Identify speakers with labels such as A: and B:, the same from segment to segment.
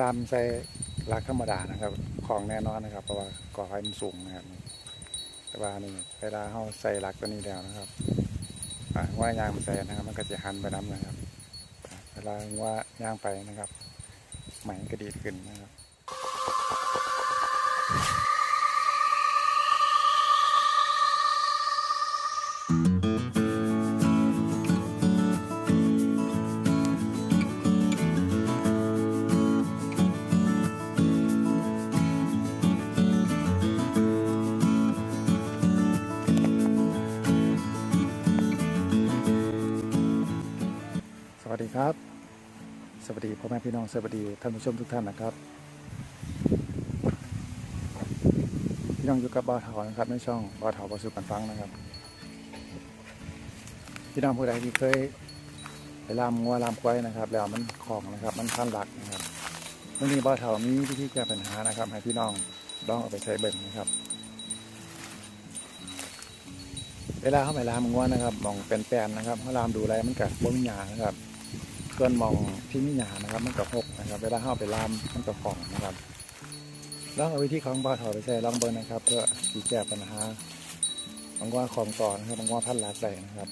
A: ลามใส่รักธรรมดานะครับ ของแน่นอนนะครับ เพราะว่าก่อไฟมันสูงนะครับ แต่ว่านี่เวลาเขาใส่รักตัวนี้แล้วนะครับว่ายางมันใส่นะครับ มันก็จะหันไปน้ำนะครับ เวลาว่ายางไปนะครับไหมก็ดีขึ้นนะครับ ครับ สวัสดีพ่อแม่พี่น้องสวัสดีท่านผู้ชมทุกท่านนะครับ พี่น้องอยู่กับบ่าวเถานะครับในช่องบ่าวเถาประสุกันฟังนะครับ พี่น้องผู้ใดที่เคยไปลามงัวลามควายนะครับ แล้วมันคลองนะครับ มันพันหลักนะครับวันนี้บ่าวเถามีวิธีแก้ปัญหานะครับให้พี่น้องลองเอาไปใช้เบิ่งนะครับเวลาเข้าไปลามงัวนะครับมองเป็นแปลนๆนะครับเขาลามดูแลมันกับบ่มีหยานะครับ ส่วนมองที่มีหยานะครับ มันกับหกนะครับ เวลาเข้าไปลามมันกับของนะครับลองเอาวิธีของบ่าถาไปใช้ลองเบิ่งนะครับ เพื่อที่แก้ปัญหาบางว่าของต่อนะครับบางว่าพันหลักใส่นะครับ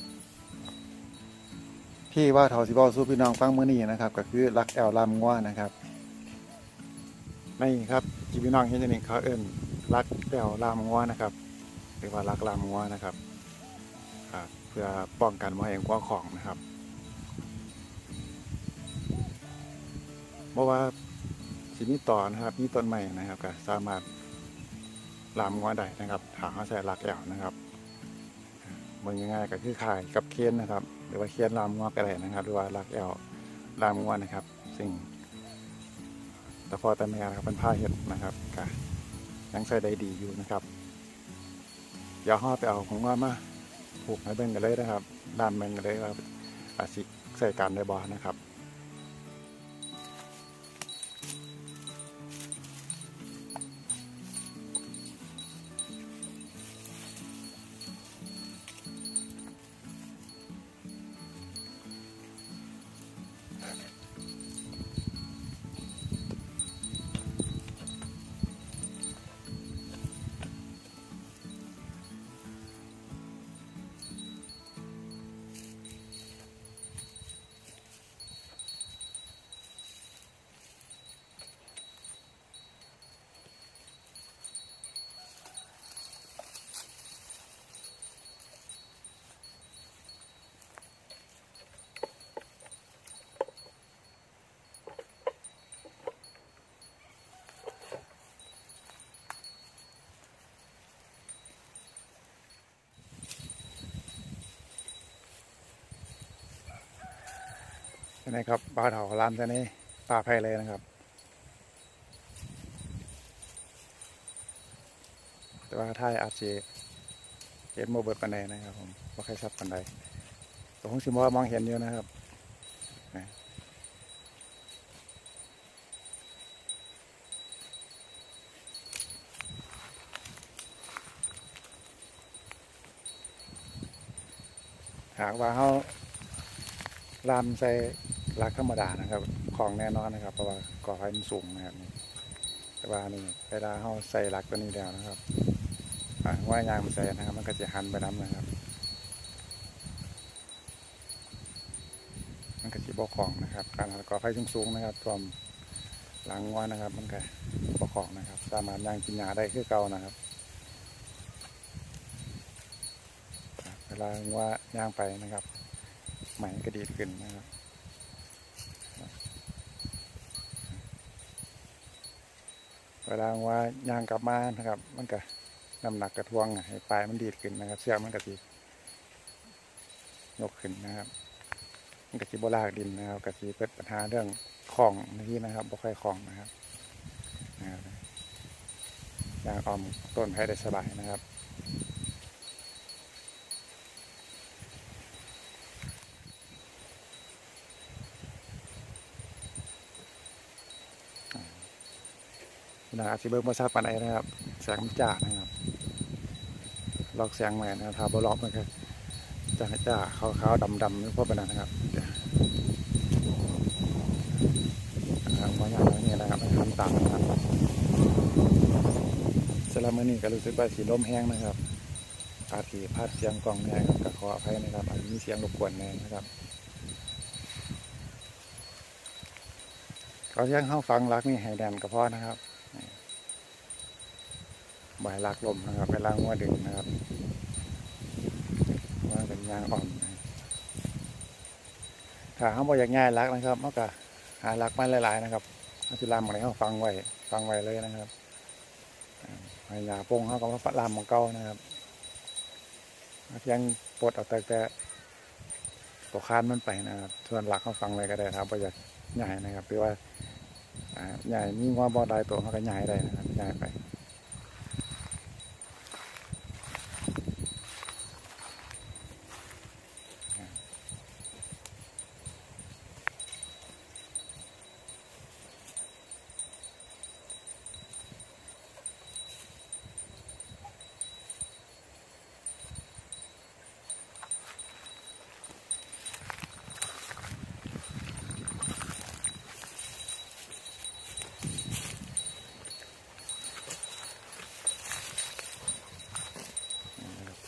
A: ที่ว่าเถาสิบอสู้พี่น้องฟังเมื่อนี้นะครับ ก็คือรักแอลลามงัวนะครับนี่ครับที่พี่น้องเห็นอย่างนี้เขาเอิ้นรักแอลลามงัวนะครับหรือว่ารักลามงัวนะครับเพื่อป้องกันไม่ให้เองว่าของนะครับ เพราะว่าสิมีต่อนะครับมีต้นใหม่นะครับก็สามารถลามงัวได้นะครับถางเขาใส่หลักแอวนะครับมันง่ายๆก็คือขายกับเคียนนะครับ หรือว่าเคียนลามงัวก็ได้นะครับ หรือว่าหลักแอวลามงัวนะครับ สิ่งตะพอตะแมนะครับเป็นผ้าเห็ดนะครับก็ยังใส่ได้ดีอยู่นะครับเดี๋ยวห่อไปเอาของว่ามาผูกให้เบิ่งกันเลยนะครับด้านเบิ่งกันเลยว่าอาจสิใส่กันได้บ่นะครับ นี่นะครับปลาเถาลามตัวนี้ปลาไพเลยนะครับ แต่ว่าท้ายอาจจะเห็นโมเบิร์ตปันใดนะครับผมว่าใครชัดปันใดแต่ผมสิมว่ามองเห็นอยู่นะครับนะหากว่าเขาลามใส่ ลักธรรมดานะครับของแน่นอนนะครับ เพราะว่าก่อไฟมันสูงนะครับแต่ว่านี่เวลาเขาใส่ลักตัวนี้แล้วนะครับว่ายางมันใส่นะครับ มันก็จะหันไปน้ำนะครับ มันก็จะบกของนะครับ การก่อไฟสูงๆนะครับรวมหลังว่านะครับ มันก็บกของนะครับ สามารถย่างกินหญ้าได้คือเก่านะครับเวลาว่าย่างไปนะครับใหม่ก็ดีดขึ้นนะครับ วลาว่ายางกลับมานะครับ มันก็น้ำหนักกระทวงให้ปลายมันดีดขึ้นนะครับเชือมันก็ดียกขึ้นนะครับ มันก็สิบลากดินนะครับก็สิเกิดปัญหาเรื่องของนที่นะครับบ่ค่อยของนะครับยางออมต้นให้ได้สบายนะครับ นะอาจจะเบิ่งประชาปันไอนะครับ แสงมันจ้านะครับลอกแสงใหม่นะครับทาบล็อกมันก็จ้าจ้าขาวขาดำดำนี่พวกเป็นนั้นะครับนะครับบางอย่างนี้นะครับต่ำนะครับสำหรับมือนี้ก็รู้สึกว่าสีลมแห้งนะครับอาจสีพัดเสียงกล่องแน่ครับก็ขออภัยนะครับอาจจะมีเสียงรบกวนแน่นะครับเขาเสียังเข้าฟังรักนี่ให้แดนกระเพาะนะครับ บายรักลมนะครับไปล้างหัวดึงนะครับว่าเป็นยางอ่อนถ้าเขาบอกอยากง่ายรักนะครับเขาก็หารักมาหลายๆนะครับเขาจะลามอะไรเขาฟังไว้ฟังไว้เลยนะครับอ่าพยายาปงเขาก็มาลามของเก่านะครับเพียงปลดเอาแต่แต่ตัวคานมันไปนะครับส่วนหลักเขาฟังเลยก็ได้ครับบ่อยากใหญ่นะครับหรือว่าอ่าใหญ่มีงอบ่ได้ตัวเขาก็ใหญ่ได้นะครับใหญ่ไป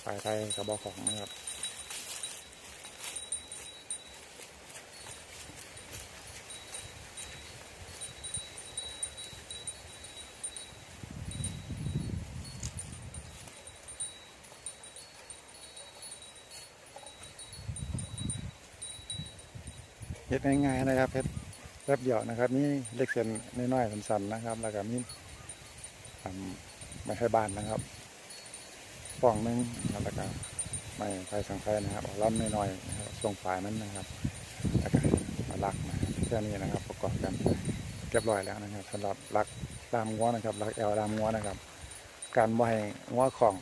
A: ปลายไทยกระบอกของนะครับเฮ็ดง่ายๆนะครับเฮ็ดแป๊บเดียวนะครับนี่เล็กเส้นน้อยๆสั้นๆนะครับ แล้วก็มีทำไม่ใช่บ้านนะครับ ฟองนึงนะครับแล้วก็ไม่ไฟสังไฟนะครับเอาล่ำน้อยๆนะครับส่งฝายนั้นนะครับแล้วก็มาลักนะครับแค่นี้นะครับ ประกอบกันเรียบร้อยแล้วนะครับสำหรับลักตามง้วนะครับลักแอลตามง้วนะครับ การบ่ให้ง้วของ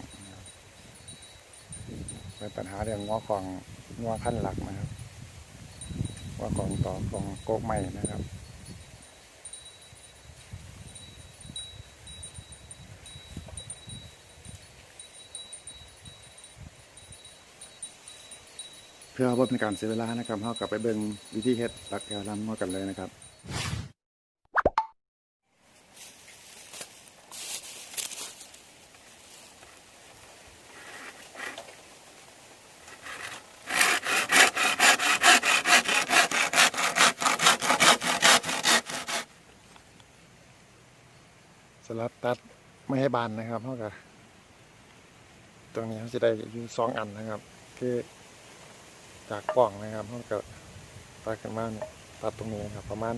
A: เป็นปัญหาเรื่องง้วของง้วพันหลักนะครับง้วของต่อของโกกใหม่นะครับ เพื่อว่าเป็นการเสียเวลานะครับเรากลับไปเบิ่งวิธีเฮ็ดลักแอลลำมากันเลยนะครับสลับตัดไม่ให้บานนะครับเท่ากับตรงนี้เขาจะได้อยู่สองอันนะครับ คือ จากกล่องนะครับเขาก็ตัดกันมาเนี่ยตัดตรงนี้นะครับ ประมาณ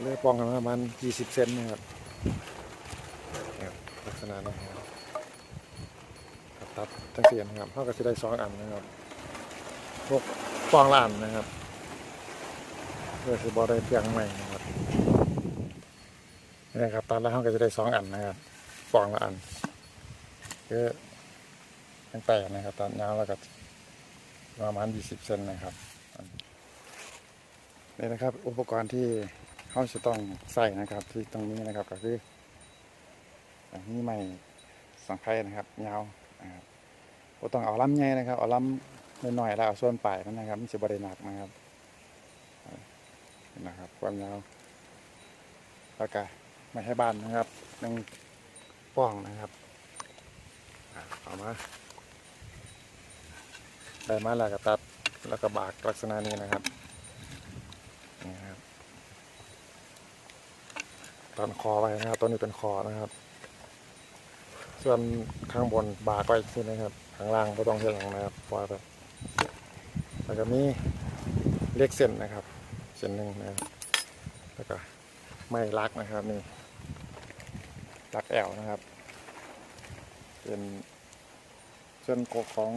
A: เลื่อยปองกันมาประมาณ20เซนนะครับลักษณะนี้นะครับตัดทั้งเสียนะครับเขาก็จะได้สองอันนะครับพวกปองละอันนะครับเพื่อสิบอได้เพียงใหม่นะครับนี่นะครับตัดแล้วเขาก็จะได้สองอันนะครับปองละอันคือตั้งแต่นะครับตัดยาวแล้วก็ ประมาณ20เซนนะครับนี่นะครับ อุปกรณ์ที่เขาจะต้องใส่นะครับ ที่ตรงนี้นะครับก็คืออันนี้ไม่สังไพนะครับยาวนะครับบ่ต้องเอาล้ำใหญ่นะครับเอาล้ำน้อยๆแล้วเอาส่วนปลายมันนะครับมันจะบริหนักนะครับนะครับ ความยาวแล้วก็ไม่ให้บานนะครับหนึ่งป้องนะครับเอามา ได้มาแล้วก็ตัดแล้วก็บากลักษณะนี้นะครับนี่ครับตอนคอไว้นะครับตัวนี้เป็นคอนะครับ ส่วนข้างบนบากไว้ที่นะครับข้างล่างไม่ต้องเท่าอย่างนะครับปล่อยไปแล้วก็มีเล็กเส้นนะครับ เส้นหนึ่งนะครับแล้วก็ไม่รักนะครับนี่รักแอวนะครับ เป็นส่วนกกของ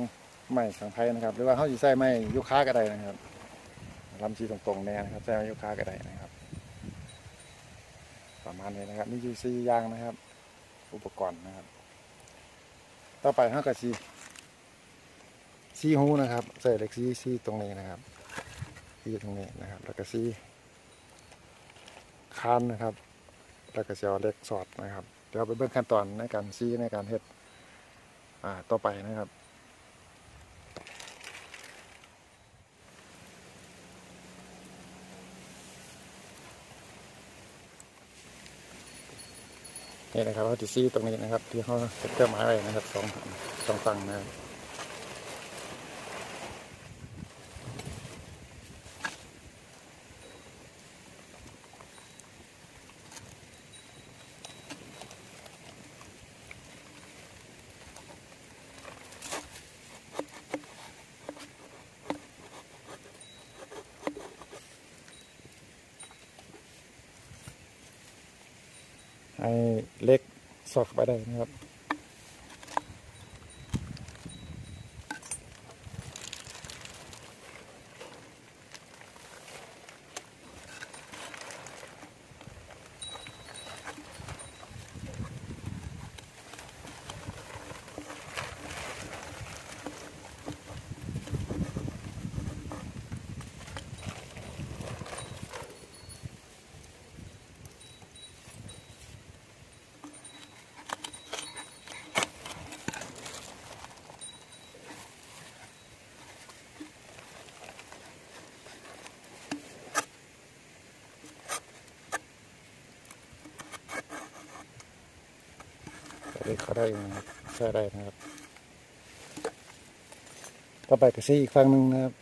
A: ไม้สังไพนะครับ หรือว่าเขาสิใส่ไม้ยุค้าก็ได้นะครับลำชีตรงๆแน่นะครับใส่ไม้ยุค้าก็ได้นะครับ ประมาณนี้นะครับมีอยู่สี่อย่างนะครับ อุปกรณ์นะครับ ต่อไปเขาก็สีซีหูนะครับ ใส่เหล็กซีซีตรงนี้นะครับซีตรงนี้นะครับ แล้วก็ซีคานนะครับ แล้วก็เสียวเล็กสอดนะครับ เดี๋ยวไปเบิ่งขั้นตอนในการซีในการเฮ็ดต่อไปนะครับ นี่นะครับเขาจะซี่ตรงนี้นะครับ ที่เขาเก็บเครื่องหมายไว้นะครับสองสองฝั่งนะครับให้เล็ก สอดเข้าไปได้นะครับ เล็กเขาได้นะครับใช้ได้นะครับ ต่อไปก็ซี่อีกฝั่งหนึ่งนะครับ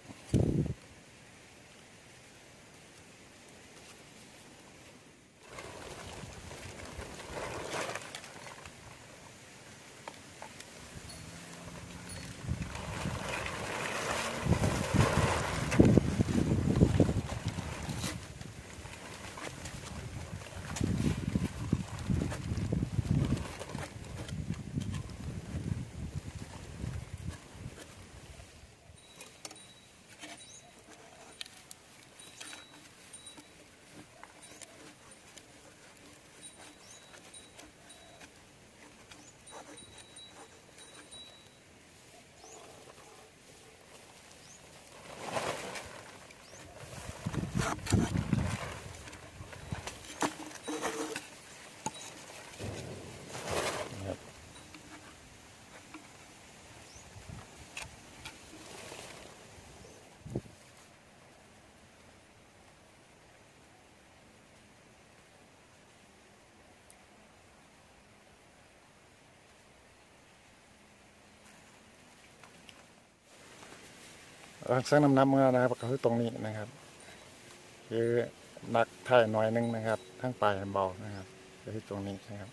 A: รังสร้างน้ำน้ำเมื่อนะครับก็คือตรงนี้นะครับ คือนักถ่ายน้อยหนึงนะครับ ทั้งปลายเบานะครับที่ตรงนี้นะครับ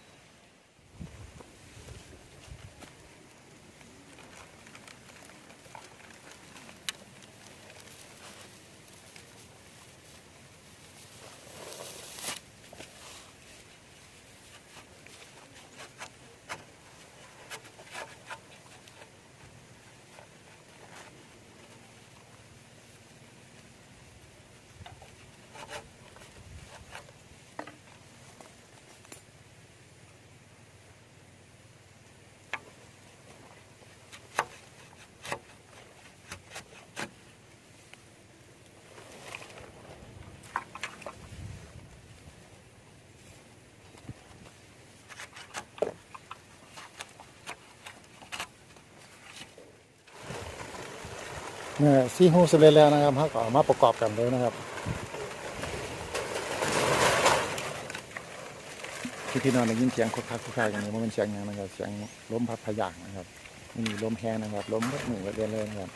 A: เมื่อซี่หูสเร็จแล้วนะครับเขาก็เอามาประกอบกันเลยนะครับที่ที่นอนได้ยินเสียงคุกคักคุกคักอย่างนี้มันเป็นเสียงอย่างนะครับเสียงลมพัดพยางนะครับไม่มีลมแห้งนะครับลมพัดหนึ่งเรียนเลยนะครับ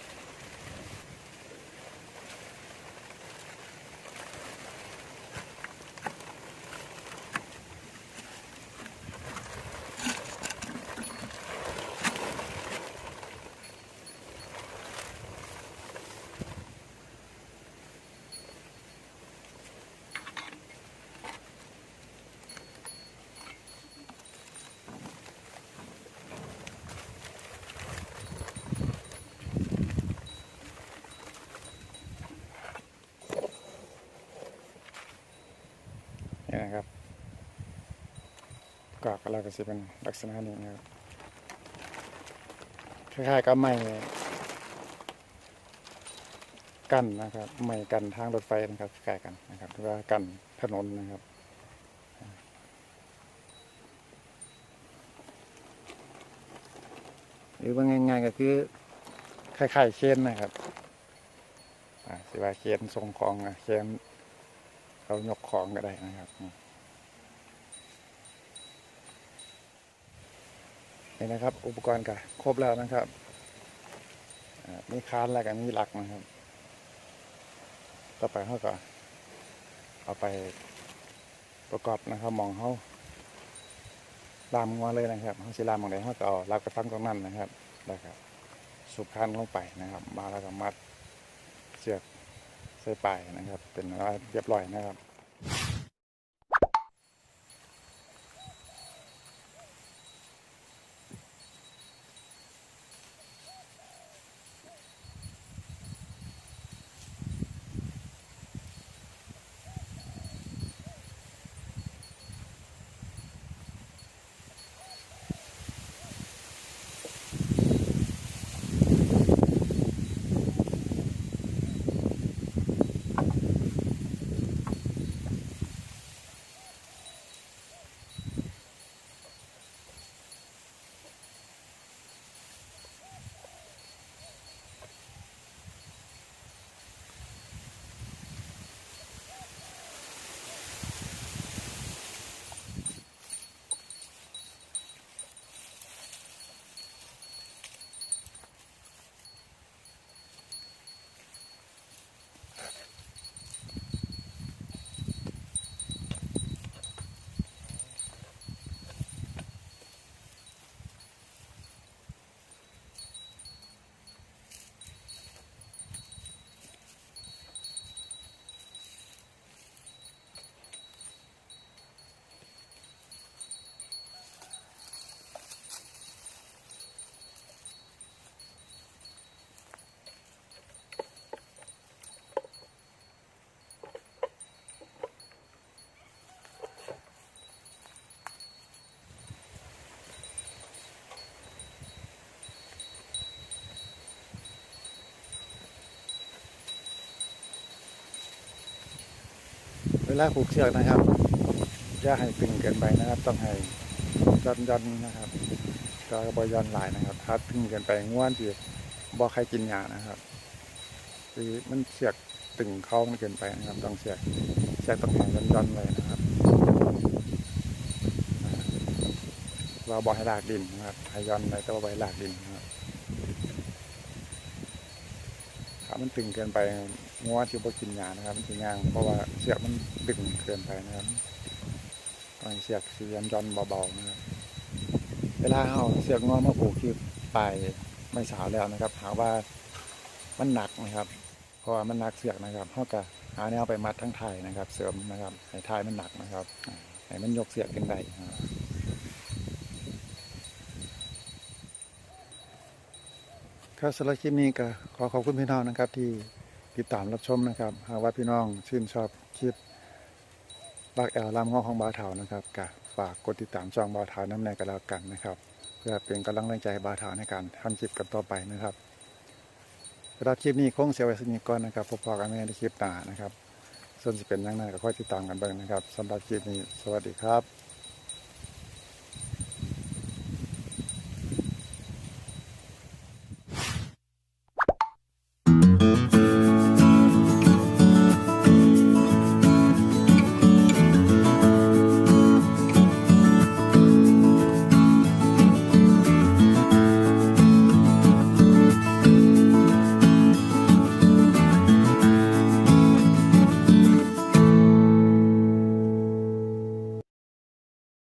A: ประกอบกันแล้วก็จะเป็นลักษณะนี้นะครับคล้ายๆกับไม้กั้นนะครับไม้กั้นทางรถไฟนะครับคล้ายกันนะครับหรือว่ากั้นถนนนะครับหรือว่าง่ายๆก็คือคล้ายๆเคนนะครับสิว่าเคนส่งของอะเคนเขายกของก็ได้นะครับ นี่นะครับ อุปกรณ์ก็ครบแล้วนะครับมีคานแล้วก็มีหลักนะครับ ต่อไปเขาก็เอาไปประกอบนะครับมองเขาลามงัวเลยนะครับเขาสิลามมองไหนเขาก็เอาลักไปฟังตรงนั้นนะครับแล้วก็สุกคันลงไปนะครับ มาแล้วก็มัดเชือกใส่ปลายนะครับ เป็นเรียบร้อยนะครับ เวลาผูกเชือกนะครับอย่าให้ตึงเกินไปนะครับ ต้องให้ย่อนย่อนนะครับก็บอย่อนหลายนะครับถ้าตึงเกินไปง่วนที่บ่ใครกินยานะครับคือมันเชือกตึงเข้ามันเกินไปนะครับ ต้องเชือกเชือกต้องแข็งย่อนย่อนเลยนะครับอ่าเราบอกให้ลากดินนะครับให้ย่อนไปแต่ว่าบ่ให้ลากดินนะครับถ้ามันตึงเกินไป งัวที่บ่กินยานะครับมันถึงยางเพราะว่าเชือกมันดึงเกินไปนะครับต้องเชือกสีย่อนย่อนเบาๆนะครับเวลาเอาเสือกงอมาผูกที่ปลายไม่สาวแล้วนะครับหาว่ามันหนักนะครับ เพราะว่ามันหนักเสือกนะครับเขาก็หาแนวไปมัดทั้งไทายนะครับ เสริมนะครับให้ไทายมันหนักนะครับให้มันยกเสือกขึ้นได้ครับครับสำหรับคลิปนี้ก็ขอขอบคุณพี่น้องนะครับที่ ติดตามรับชมนะครับ หากว่าพี่น้องชื่นชอบคลิปบากแอลลามงอของบาเถานะครับก็ฝากกดติดตามช่องบาเถาน้ำในกันแล้วกันนะครับ เพื่อเป็นกำลังแรงใจให้บาเถาในการทำคลิปกันต่อไปนะครับสำหรับคลิปนี้คงเสียไว้สักนิดก่อนนะครับพบกันในคลิปหน้านะครับ ส่วนจะเป็นยังไงก็ค่อยติดตามกันเบิ่งนะครับสำหรับคลิปนี้ สวัสดีครับ